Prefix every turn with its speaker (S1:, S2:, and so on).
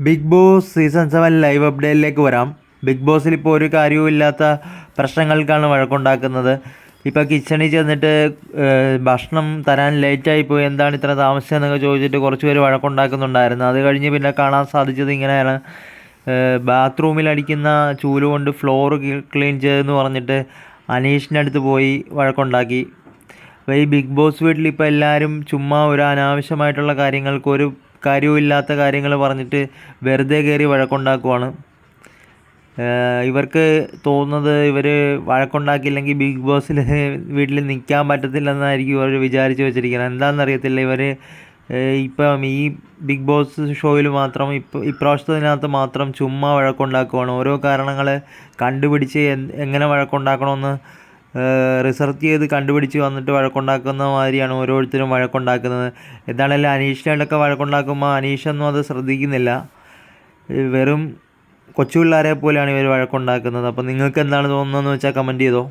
S1: Bigg Boss season seven live അപ്ഡേറ്റിലേക്ക് വരാം. Big ബോസിൽ ഇപ്പോൾ ഒരു കാര്യവും ഇല്ലാത്ത പ്രശ്നങ്ങൾക്കാണ് വഴക്കുണ്ടാക്കുന്നത്. ഇപ്പോൾ കിച്ചണിൽ ചെന്നിട്ട് ഭക്ഷണം തരാൻ ലേറ്റായി പോയി. എന്താണ് ഇത്ര താമസിച്ചതെന്നൊക്കെ ചോദിച്ചിട്ട് കുറച്ച് പേര് വഴക്കുണ്ടാക്കുന്നുണ്ടായിരുന്നു. അത് കഴിഞ്ഞ് പിന്നെ കാണാൻ സാധിച്ചത് ഇങ്ങനെയാണ്. ബാത്റൂമിൽ അടിക്കുന്ന ചൂൽ കൊണ്ട് ഫ്ലോർ ക്ലീൻ ചെയ്തെന്ന് പറഞ്ഞിട്ട് അനീഷിന്റെ അടുത്ത് പോയി വഴക്കുണ്ടാക്കി. അപ്പോൾ ഈ ബിഗ് ബോസ് വീട്ടിൽ ഇപ്പോൾ എല്ലാവരും ചുമ്മാ ഒരു അനാവശ്യമായിട്ടുള്ള കാര്യങ്ങൾക്ക് ഒരു കാര്യവും ഇല്ലാത്ത കാര്യങ്ങൾ പറഞ്ഞിട്ട് വെറുതെ കയറി വഴക്കുണ്ടാക്കുവാണ്. ഇവർക്ക് തോന്നുന്നത് ഇവർ വഴക്കുണ്ടാക്കിയില്ലെങ്കിൽ ബിഗ് ബോസിൽ വീട്ടിൽ നിൽക്കാൻ പറ്റത്തില്ലെന്നായിരിക്കും ഇവർ വിചാരിച്ച് വെച്ചിരിക്കുന്നത്. എന്താണെന്നറിയത്തില്ല. ഇവർ ഇപ്പം ഈ ബിഗ് ബോസ് ഷോയിൽ മാത്രം ഇപ്പം ഇപ്രാവശ്യത്തിനകത്ത് മാത്രം ചുമ്മാ വഴക്കുണ്ടാക്കുവാണ്. ഓരോ കാരണങ്ങൾ കണ്ടുപിടിച്ച് എങ്ങനെ വഴക്കുണ്ടാക്കണമെന്ന് റിസർച്ച് ചെയ്ത് കണ്ടുപിടിച്ച് വന്നിട്ട് വഴക്കുണ്ടാക്കുന്ന മാതിരിയാണ് ഓരോരുത്തരും വഴക്കുണ്ടാക്കുന്നത്. എന്താണെങ്കിലും അനീഷിനോടൊക്കെ വഴക്കുണ്ടാക്കുമ്പോൾ അനീഷൊന്നും അത് ശ്രദ്ധിക്കുന്നില്ല. വെറും കൊച്ചു പിള്ളേരെ പോലെയാണ് ഇവർ വഴക്കുണ്ടാക്കുന്നത്. അപ്പോൾ നിങ്ങൾക്ക് എന്താണ് തോന്നുന്നതെന്ന് വെച്ചാൽ കമന്റ് ചെയ്തോ?